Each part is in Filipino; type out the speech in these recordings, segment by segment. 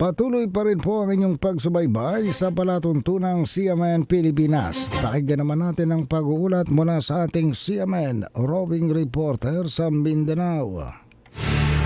Patuloy pa rin po ang inyong pagsubaybay sa palatuntunang CMN Pilipinas. Pakinggan naman natin ang pag-uulat mula sa ating CMN roving reporter sa Mindanao.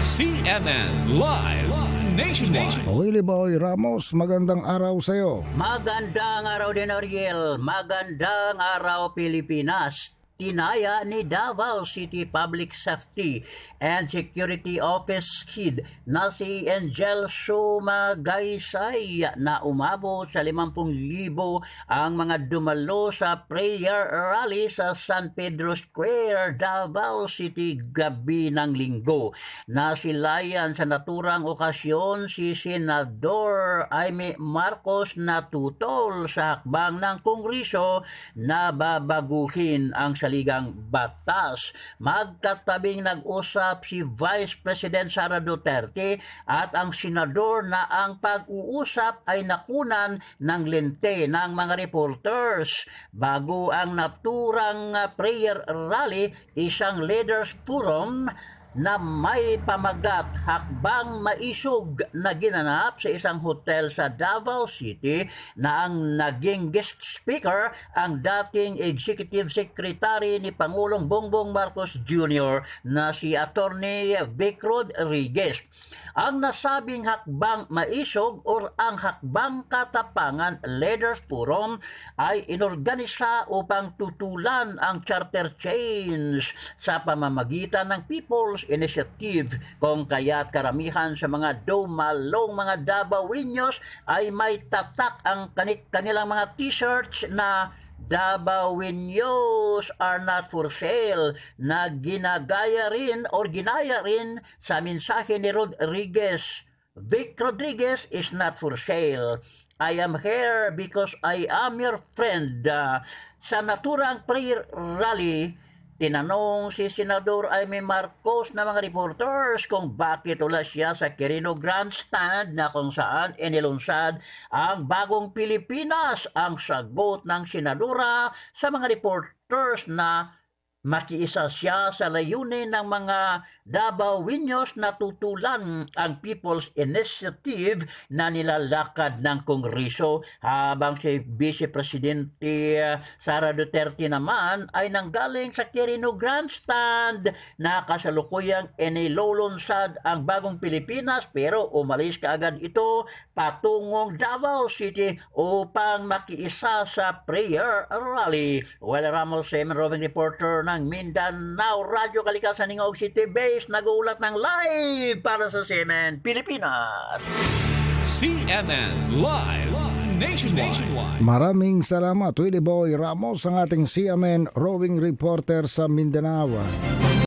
CNN Live Nationwide. Willie Boy Ramos, magandang araw sa iyo. Magandang araw din Ariel, magandang araw Pilipinas. Tinaya ni Davao City Public Safety and Security Office Head na si Angel Sumagaysay na umabot sa 50,000 ang mga dumalo sa prayer rally sa San Pedro Square, Davao City gabi ng linggo. Nasilayan sa naturang okasyon si Senador Aimee Marcos na tutol sa hakbang ng Kongreso na babaguhin ang saligang batas. Magkatabing nag-usap si Vice President Sara Duterte at ang senador na ang pag-uusap ay nakunan ng lente ng mga reporters. Bago ang naturang prayer rally, isang leaders forum na may pamagat hakbang maisog na ginanap sa isang hotel sa Davao City na ang naging guest speaker ang dating Executive Secretary ni Pangulong Bongbong Marcos Jr. na si Attorney Vic Rodriguez. Ang nasabing hakbang maisog or ang hakbang katapangan Leaders Forum ay inorganisa upang tutulan ang charter change sa pamamagitan ng People's Initiative. Kung kaya't karamihan sa mga dumalong mga Dabawinyos ay may tatak ang kanilang mga t-shirts na Dabawinyos are not for sale na ginagaya rin or ginaya rin sa mensahe ni Rodriguez. Vic Rodriguez is not for sale. I am here because I am your friend. Uh, sa naturang prayer rally, Tinanong si Senador Aimee Marcos na mga reporters kung bakit ula siya sa Quirino Grandstand na kung saan inilunsad ang bagong Pilipinas. Ang sagot ng senadora sa mga reporters na makiisa siya sa layunin ng mga Dabawinyos na tutulan ang People's Initiative na nilalakad ng Kongreso habang si Vice Presidente uh, Sara Duterte naman ay nanggaling sa Quirino Grandstand na kasalukuyang inilulunsad ang bagong Pilipinas pero umalis kaagad ito patungong Davao City upang makiisa sa prayer rally. Well, Ramos, Roving Reporter ng Mindanao Radio Kalikasan ng City Base nag-uulat ng live para sa Semen Pilipinas. CNN Live Nationwide. Maraming salamat Willie Boy Ramos ang ating CMN roving reporter sa Mindanao.